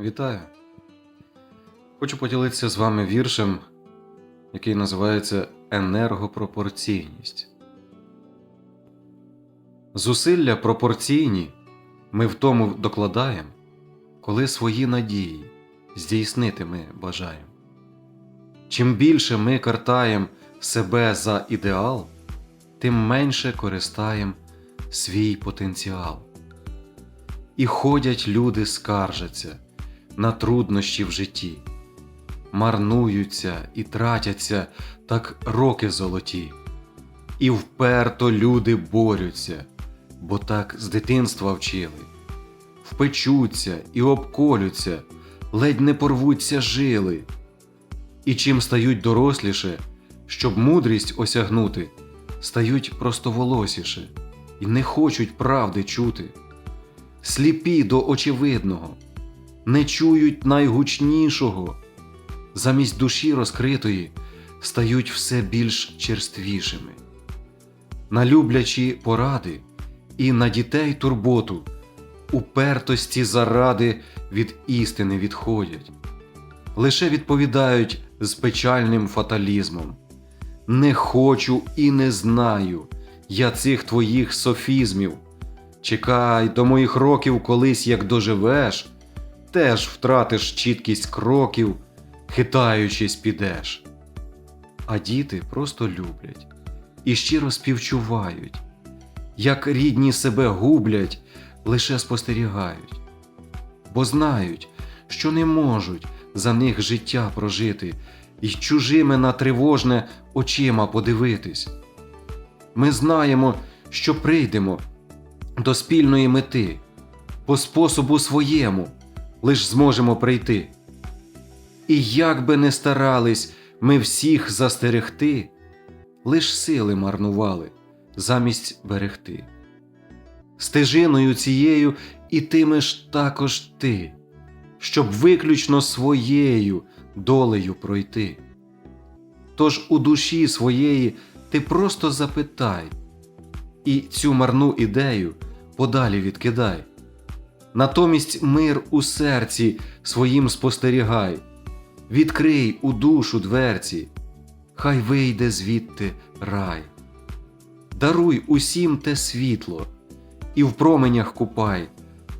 Вітаю! Хочу поділитися з вами віршем, який називається Енергопропорційність. Зусилля пропорційні ми в тому докладаємо, коли свої надії здійснити ми бажаємо. Чим більше ми картаємо себе за ідеал, тим менше користаємо свій потенціал. І ходять люди скаржаться на труднощі в житті, марнуються і тратяться так роки золоті, і вперто люди борються, бо так з дитинства вчили, впечуться і обколються, ледь не порвуться жили. І чим стають доросліше, щоб мудрість осягнути, стають простоволосіше і не хочуть правди чути. Сліпі до очевидного, не чують найгучнішого, замість душі розкритої стають все більш черствішими. На люблячі поради і на дітей турботу, упертості заради від істини відходять, лише відповідають з печальним фаталізмом. Не хочу і не знаю я цих твоїх софізмів. Чекай до моїх років колись як доживеш, теж втратиш чіткість кроків, хитаючись підеш. А діти просто люблять і щиро співчувають, як рідні себе гублять, лише спостерігають, бо знають, що не можуть за них життя прожити і чужими на тривожне очима подивитись. Ми знаємо, що прийдемо до спільної мети, по способу своєму лиш зможемо прийти. І як би не старались ми всіх застерегти, лиш сили марнували замість берегти. Стежиною цією ітимеш також ти, щоб виключно своєю долею пройти. Тож у душі своєї ти просто запитай, і цю марну ідею подалі відкидай. Натомість мир у серці своїм спостерігай, відкрий у душу дверці, хай вийде звідти рай. Даруй усім те світло, і в променях купай,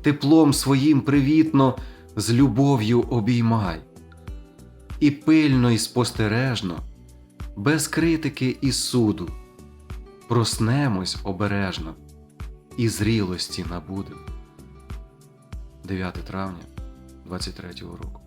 теплом своїм привітно з любов'ю обіймай. І пильно і спостережно, без критики і суду проснемось обережно і зрілості набудем. 9 травня 23 року.